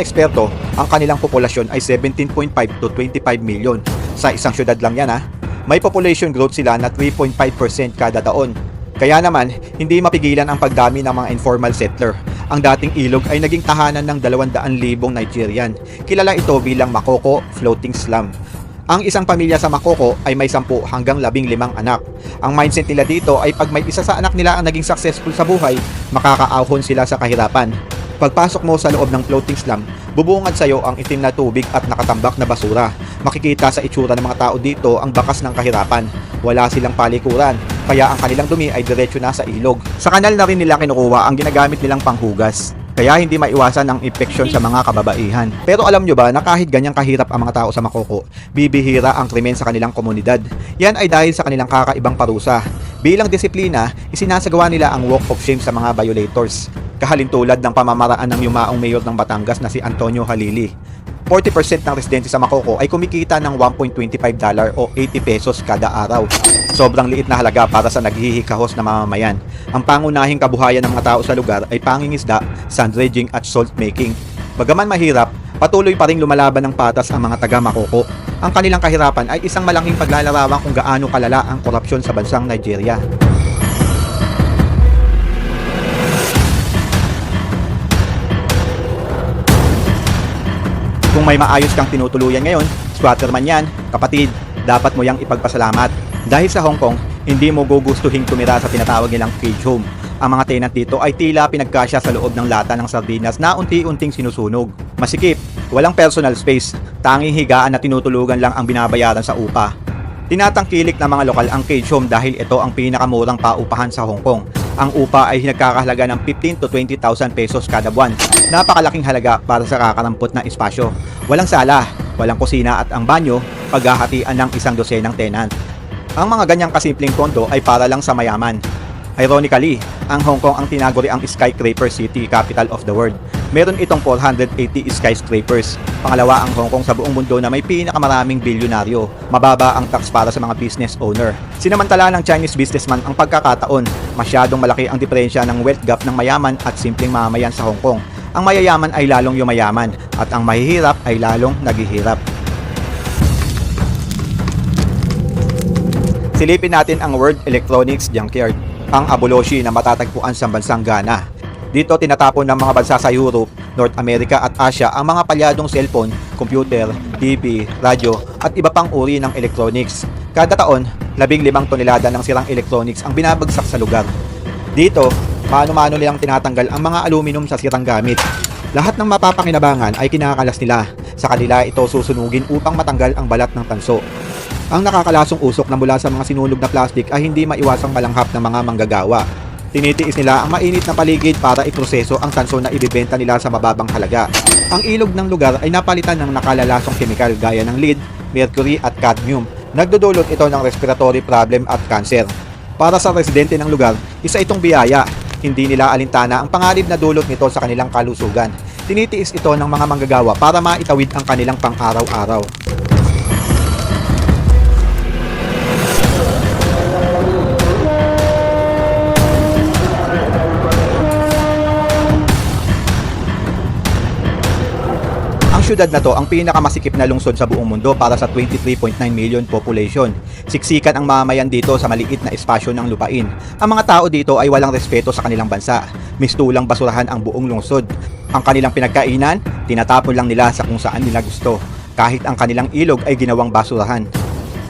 eksperto, ang kanilang populasyon ay 17.5 to 25 million. Sa isang syudad lang yan ha. May population growth sila na 3.5% kada taon. Kaya naman, hindi mapigilan ang pagdami ng mga informal settler. Ang dating ilog ay naging tahanan ng 200,000 Nigerian. Kilala ito bilang Makoko Floating Slum. Ang isang pamilya sa Makoko ay may 10 hanggang 15 anak. Ang mindset nila dito ay pag may isa sa anak nila ang naging successful sa buhay, makakaahon sila sa kahirapan. Pagpasok mo sa loob ng floating slum, bubungad sa iyo ang itim na tubig at nakatambak na basura. Makikita sa itsura ng mga tao dito ang bakas ng kahirapan. Wala silang palikuran, kaya ang kanilang dumi ay diretso na sa ilog. Sa kanal na rin nila kinukuha ang ginagamit nilang panghugas. Kaya hindi maiwasan ang infeksyon sa mga kababaihan. Pero alam nyo ba na kahit ganyang kahirap ang mga tao sa Makoko, bibihira ang krimen sa kanilang komunidad. Yan ay dahil sa kanilang kakaibang parusa. Bilang disiplina, isinasagawa nila ang walk of shame sa mga violators. Kahalintulad ng pamamaraan ng yumaong mayor ng Batangas na si Antonio Halili. 40% ng residente sa Makoko ay kumikita ng 1.25 dollar o 80 pesos kada araw. Sobrang liit na halaga para sa naghihikahos na mamamayan. Ang pangunahing kabuhayan ng mga tao sa lugar ay pangingisda, sand dredging at salt making. Bagaman mahirap, patuloy pa rin lumalaban ng patas ang mga taga Makoko. Ang kanilang kahirapan ay isang malaking paglalarawan kung gaano kalala ang korupsyon sa bansang Nigeria. Kung may maayos kang tinutuluyan ngayon, squatter man yan, kapatid, dapat mo yang ipagpasalamat. Dahil sa Hong Kong, hindi mo gugustuhin tumira sa tinatawag nilang cage home. Ang mga tenant dito ay tila pinagkasya sa loob ng lata ng sardinas na unti-unting sinusunog. Masikip, walang personal space, tanging higaan na tinutulugan lang ang binabayaran sa upa. Tinatangkilik ng mga lokal ang cage home dahil ito ang pinakamurang paupahan sa Hong Kong. Ang upa ay nagkakahalaga ng 15 to 20,000 pesos kada buwan. Napakalaking halaga para sa kakarampot na espasyo. Walang sala, walang kusina at ang banyo, paghahatian ng isang dosenang tenant. Ang mga ganyang kasimpleng kondo ay para lang sa mayaman. Ironically, ang Hong Kong ang tinaguri ang skyscraper city capital of the world. Meron itong 480 skyscrapers. Pangalawa ang Hong Kong sa buong mundo na may pinakamaraming bilyonaryo. Mababa ang tax para sa mga business owner. Sinamantala ng Chinese businessman ang pagkakataon. Masyadong malaki ang diferensya ng wealth gap ng mayaman at simpleng mamamayan sa Hong Kong. Ang mayayaman ay lalong yumayaman at ang mahihirap ay lalong naghihirap. Silipin natin ang World Electronics Junkyard, ang Aboloshi na matatagpuan sa bansang Ghana. Dito tinatapon ng mga bansa sa Europe, North America at Asia ang mga palyadong cellphone, computer, TV, radyo at iba pang uri ng electronics. Kada taon, labing limang tonelada ng sirang electronics ang binabagsak sa lugar. Dito, mano-mano nilang tinatanggal ang mga aluminum sa sirang gamit. Lahat ng mapapakinabangan ay kinakalas nila. Sa kanila ito susunugin upang matanggal ang balat ng tanso. Ang nakakalasong usok na mula sa mga sinunog na plastik ay hindi maiwasang malanghap ng mga manggagawa. Tinitiis nila ang mainit na paligid para iproseso ang tanso na ibibenta nila sa mababang halaga. Ang ilog ng lugar ay napalitan ng nakalalasong kemikal gaya ng lead, mercury at cadmium. Nagdudulot ito ng respiratory problem at cancer. Para sa residente ng lugar, isa itong biyaya. Hindi nila alintana ang panganib na dulot nito sa kanilang kalusugan. Tinitiis ito ng mga manggagawa para maitawid ang kanilang pang-araw-araw. Syudad na to ang pinakamasikip na lungsod sa buong mundo para sa 23.9 million population. Siksikan ang mamayan dito sa maliit na espasyo ng lupain. Ang mga tao dito ay walang respeto sa kanilang bansa. Mistulang basurahan ang buong lungsod. Ang kanilang pinagkainan, tinatapon lang nila sa kung saan nila gusto. Kahit ang kanilang ilog ay ginawang basurahan.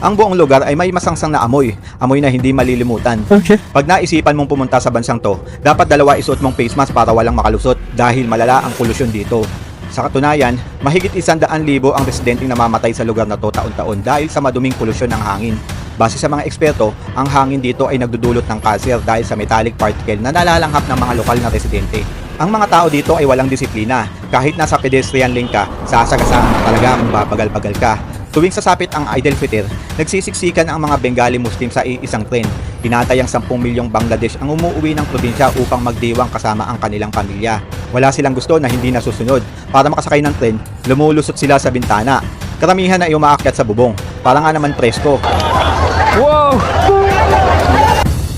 Ang buong lugar ay may masangsang na amoy, amoy na hindi malilimutan. Okay. Pag naisipan mong pumunta sa bansang to, dapat dalawa isuot mong face mask para walang makalusot dahil malala ang polusyon dito. Sa katunayan, mahigit isandaan libo ang residenteng namamatay sa lugar na to taon-taon dahil sa maduming polusyon ng hangin. Base sa mga eksperto, ang hangin dito ay nagdudulot ng kanser dahil sa metallic particle na nalalanghap ng mga lokal na residente. Ang mga tao dito ay walang disiplina. Kahit nasa pedestrian lane ka, sasagasaan ka talaga kung babagal-bagal ka. Tuwing sasapit ang Eid al-Fitr, nagsisiksikan ang mga Bengali Muslim sa iisang tren. Tinatay ang 10 milyong Bangladesh ang umuwi ng probinsya upang magdiwang kasama ang kanilang pamilya. Wala silang gusto na hindi nasusunod. Para makasakay ng tren, lumulusot sila sa bintana. Karamihan ay umaakyat sa bubong. Para nga naman presko.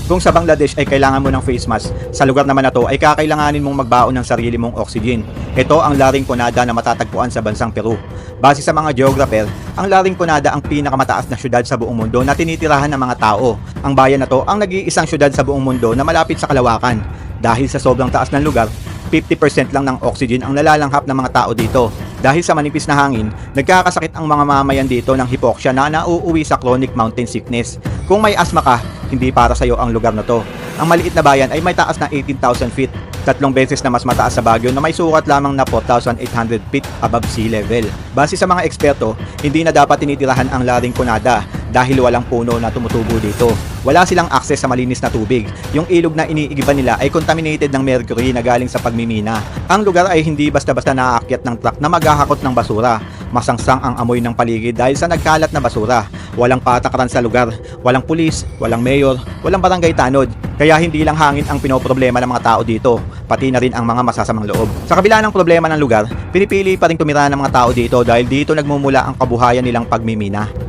Kung sa Bangladesh ay kailangan mo ng face mask, sa lugar naman na to ay kakailanganin mong magbaon ng sarili mong oxygen. Ito ang Laring Conada na matatagpuan sa bansang Peru. Base sa mga geographer, ang Laring Conada ang pinakamataas na syudad sa buong mundo na tinitirahan ng mga tao. Ang bayan na to ang nag-iisang syudad sa buong mundo na malapit sa kalawakan. Dahil sa sobrang taas ng lugar, 50% lang ng oxygen ang nalalanghap ng mga tao dito. Dahil sa manipis na hangin, nagkakasakit ang mga mamayan dito ng hipoxia na nauuwi sa chronic mountain sickness. Kung may asma ka, hindi para sa iyo ang lugar na to. Ang maliit na bayan ay may taas na 18,000 feet, tatlong beses na mas mataas sa Baguio na may sukat lamang na 4,800 feet above sea level. Base sa mga eksperto, hindi na dapat tinitirahan ang Laring Conada dahil walang puno na tumutubo dito. Wala silang access sa malinis na tubig. Yung ilog na iniigiban nila ay contaminated ng mercury na galing sa pagmimina. Ang lugar ay hindi basta-basta naaakyat ng truck na maghahakot ng basura. Masangsang ang amoy ng paligid dahil sa nagkalat na basura. Walang patakaran sa lugar, walang pulis, walang mayor, walang barangay tanod. Kaya hindi lang hangin ang pinoproblema ng mga tao dito, pati na rin ang mga masasamang loob. Sa kabila ng problema ng lugar, pinipili pa rin tumira ng mga tao dito dahil dito nagmumula ang kabuhayan nilang pagmimina.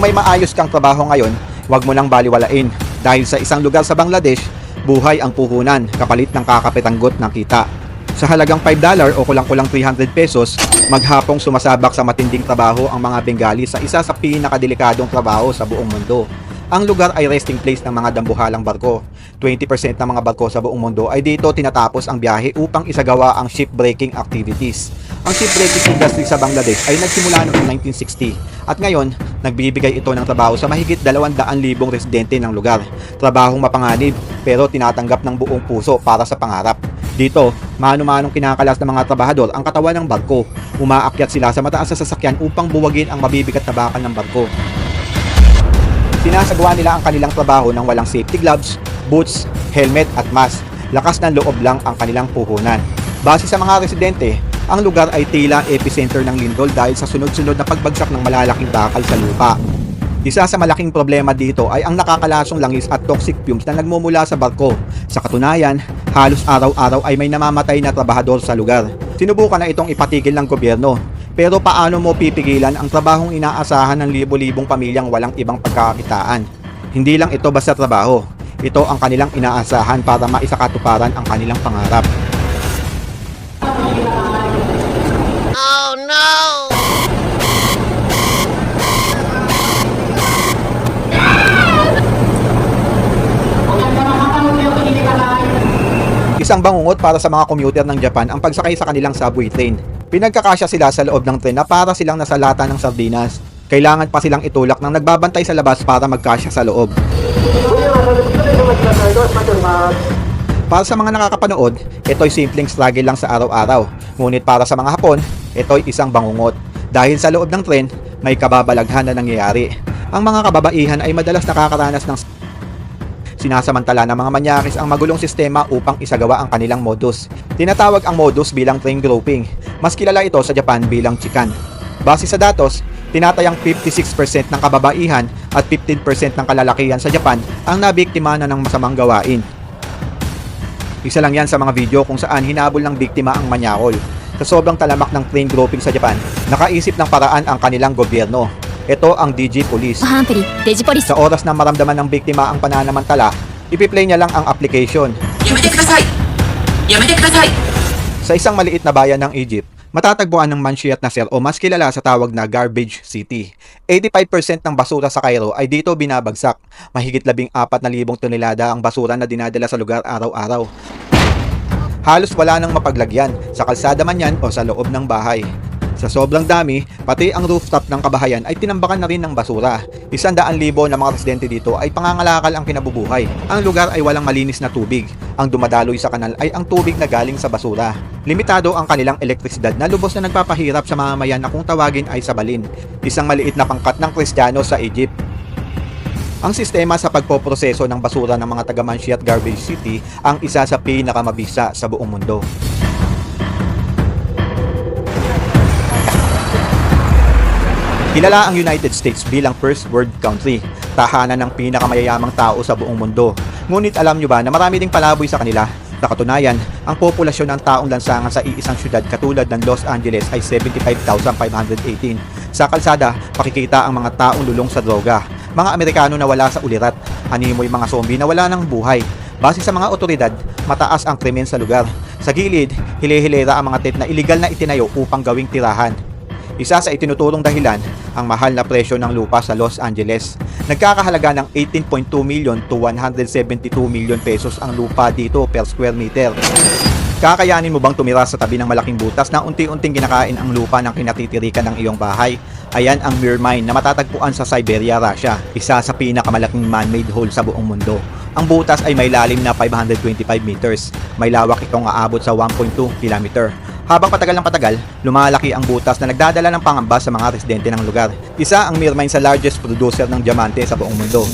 Kung may maayos kang trabaho ngayon, huwag mo nang baliwalain dahil sa isang lugar sa Bangladesh, buhay ang puhunan kapalit ng kakapitanggot ng kita. Sa halagang $5 o kulang-kulang 300 pesos, maghapong sumasabak sa matinding trabaho ang mga Bengali sa isa sa pinakadelikadong trabaho sa buong mundo. Ang lugar ay resting place ng mga dambuhalang barko. 20% ng mga barko sa buong mundo ay dito tinatapos ang biyahe upang isagawa ang shipbreaking activities. Ang shipbreaking industry sa Bangladesh ay nagsimula noong 1960 at ngayon nagbibigay ito ng trabaho sa mahigit 200,000 residente ng lugar. Trabahong mapanganib pero tinatanggap ng buong puso para sa pangarap. Dito, mano-manong kinakalas ng mga trabahador ang katawan ng barko. Umaakyat sila sa mataas na sasakyan upang buwagin ang mabibigat na bakal ng barko. Sinasagawa nila ang kanilang trabaho ng walang safety gloves, boots, helmet at mask. Lakas ng loob lang ang kanilang puhunan. Base sa mga residente, ang lugar ay tila epicenter ng lindol dahil sa sunod-sunod na pagbagsak ng malalaking bakal sa lupa. Isa sa malaking problema dito ay ang nakakalasong langis at toxic fumes na nagmumula sa barko. Sa katunayan, halos araw-araw ay may namamatay na trabahador sa lugar. Sinubukan na itong ipatigil ng gobyerno. Pero paano mo pipigilan ang trabahong inaasahan ng libo-libong pamilyang walang ibang pagkakakitaan? Hindi lang ito basta trabaho. Ito ang kanilang inaasahan para maisakatuparan ang kanilang pangarap. Oh no! Isang bangungot para sa mga commuter ng Japan ang pagsakay sa kanilang subway train. Pinagkakasya sila sa loob ng train na para silang nasa lata ng sardinas. Kailangan pa silang itulak ng nagbabantay sa labas para magkasya sa loob. Para sa mga nakakapanood, ito'y simpleng struggle lang sa araw-araw. Ngunit para sa mga Hapon, ito'y isang bangungot. Dahil sa loob ng tren, may kababalaghan na nangyayari. Ang mga kababaihan ay madalas nakakaranas ng Sinasamantala ng mga manyakis ang magulong sistema upang isagawa ang kanilang modus. Tinatawag ang modus bilang train groping. Mas kilala ito sa Japan bilang chikan. Base sa datos, tinatayang 56% ng kababaihan at 15% ng kalalakihan sa Japan ang nabiktima na ng masamang gawain. Isa lang yan sa mga video kung saan hinabol ng biktima ang manyakol. Sa sobrang talamak ng train groping sa Japan, nakaisip ng paraan ang kanilang gobyerno. Ito ang DG Police. ハンプリデジポリス Sa oras na maramdaman ng biktima ang pananamantala, ipiplay niya lang ang application. やめてくださいやめてください Sa isang maliit na bayan ng Egypt, matatagpuan ng Manshiyat Nasser o mas kilala sa tawag na Garbage City. 85% ng basura sa Cairo ay dito binabagsak. Mahigit 14,000 tonelada ang basura na dinadala sa lugar araw-araw. Halos wala nang mapaglagyan, sa kalsada man yan o sa loob ng bahay. Sa sobrang dami, pati ang rooftop ng kabahayan ay tinambakan na rin ng basura. Isandaan libo na mga residente dito ay pangangalakal ang kinabubuhay. Ang lugar ay walang malinis na tubig. Ang dumadaloy sa kanal ay ang tubig na galing sa basura. Limitado ang kanilang elektrisidad na lubos na nagpapahirap sa mamamayan na kung tawagin ay sabalin. Isang maliit na pangkat ng Kristiyano sa Egypt. Ang sistema sa pagpoproseso ng basura ng mga taga Manshiyat Garbage City ang isa sa pinakamabisa sa buong mundo. Kilala ang United States bilang first world country, tahanan ng pinakamayayamang tao sa buong mundo. Ngunit alam nyo ba na marami ding palaboy sa kanila? Sa katunayan, ang populasyon ng taong lansangan sa iisang syudad katulad ng Los Angeles ay 75,518. Sa kalsada, pakikita ang mga taong lulong sa droga. Mga Amerikano na wala sa ulirat. Animoy mga zombie na wala ng buhay. Base sa mga otoridad, mataas ang krimen sa lugar. Sa gilid, hile-hilera ang mga tent na iligal na itinayo upang gawing tirahan. Isa sa itinuturong dahilan, ang mahal na presyo ng lupa sa Los Angeles. Nagkakahalaga ng 18.2 million to 172 million pesos ang lupa dito per square meter. Kakayanin mo bang tumira sa tabi ng malaking butas na unti-unting kinakain ang lupa ng kinatitirikan ng iyong bahay? Ayan ang Mir Mine na matatagpuan sa Siberia, Russia. Isa sa pinakamalaking man-made hole sa buong mundo. Ang butas ay may lalim na 525 meters. May lawak itong aabot sa 1.2 kilometer. Habang patagal ng patagal, lumalaki ang butas na nagdadala ng pangamba sa mga residente ng lugar. Isa ang Mir Mine sa largest producer ng diamante sa buong mundo.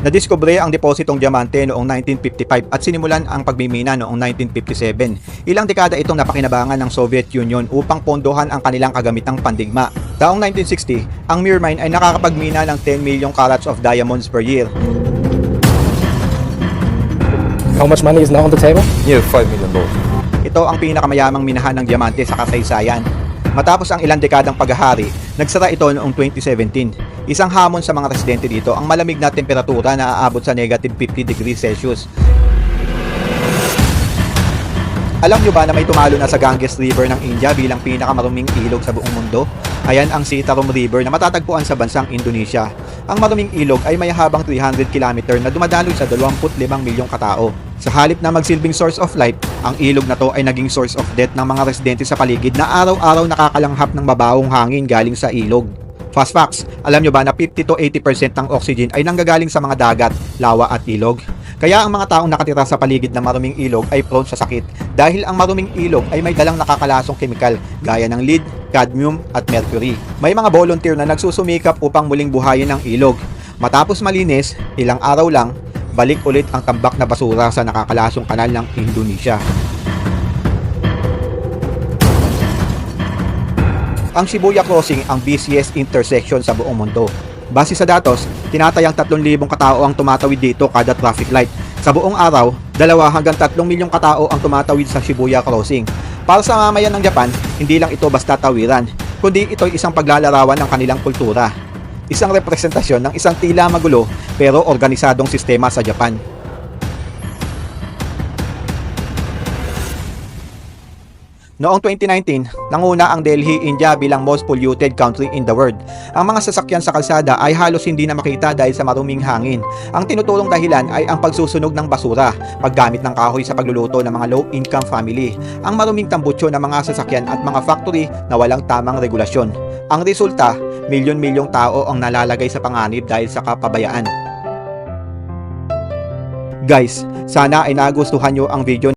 Nadiskubre ang depositong diamante noong 1955 at sinimulan ang pagmimina noong 1957. Ilang dekada itong napakinabangan ng Soviet Union upang pondohan ang kanilang kagamitang pandigma. Taong 1960, ang Mir Mine ay nakakapagmina ng 10 million carats of diamonds per year. How much money is now on the table? Near 5 million dollars. Ito ang pinakamayamang minahan ng diamante sa kasaysayan. Matapos ang ilang dekadang paghahari, nagsara ito noong 2017. Isang hamon sa mga residente dito ang malamig na temperatura na aabot sa negative 50 degrees Celsius. Alam nyo ba na may tumalo na sa Ganges River ng India bilang pinakamaruming ilog sa buong mundo? Ayan ang Sitarum River na matatagpuan sa bansang Indonesia. Ang maruming ilog ay may habang 300 km na dumadaloy sa 25 milyong katao. Sa halip na magsilbing source of life, ang ilog na to ay naging source of death ng mga residente sa paligid na araw-araw nakakalanghap ng mabawong hangin galing sa ilog. Fast facts, alam nyo ba na 50 to 80% ng oxygen ay nanggagaling sa mga dagat, lawa at ilog? Kaya ang mga taong nakatira sa paligid ng maruming ilog ay prone sa sakit dahil ang maruming ilog ay may dalang nakakalasong kemikal gaya ng lead, cadmium at mercury. May mga volunteer na nagsusumikap upang muling buhayin ang ilog. Matapos malinis, ilang araw lang, balik ulit ang tambak na basura sa nakakalasong kanal ng Indonesia. Ang Shibuya Crossing ang busiest intersection sa buong mundo. Base sa datos, tinatayang 3,000 katao ang tumatawid dito kada traffic light. Sa buong araw, 2 hanggang 3 milyong katao ang tumatawid sa Shibuya Crossing. Para sa mamayan ng Japan, hindi lang ito basta tawiran, kundi ito'y isang paglalarawan ng kanilang kultura. Isang representasyon ng isang tila magulo pero organisadong sistema sa Japan. Noong 2019, nanguna ang Delhi, India bilang most polluted country in the world. Ang mga sasakyan sa kalsada ay halos hindi na makita dahil sa maruming hangin. Ang tinutulong dahilan ay ang pagsusunog ng basura, paggamit ng kahoy sa pagluluto ng mga low-income family, ang maruming tambutsyo ng mga sasakyan at mga factory na walang tamang regulasyon. Ang resulta, milyon-milyong tao ang nalalagay sa panganib dahil sa kapabayaan. Guys, sana ay nagustuhan nyo ang video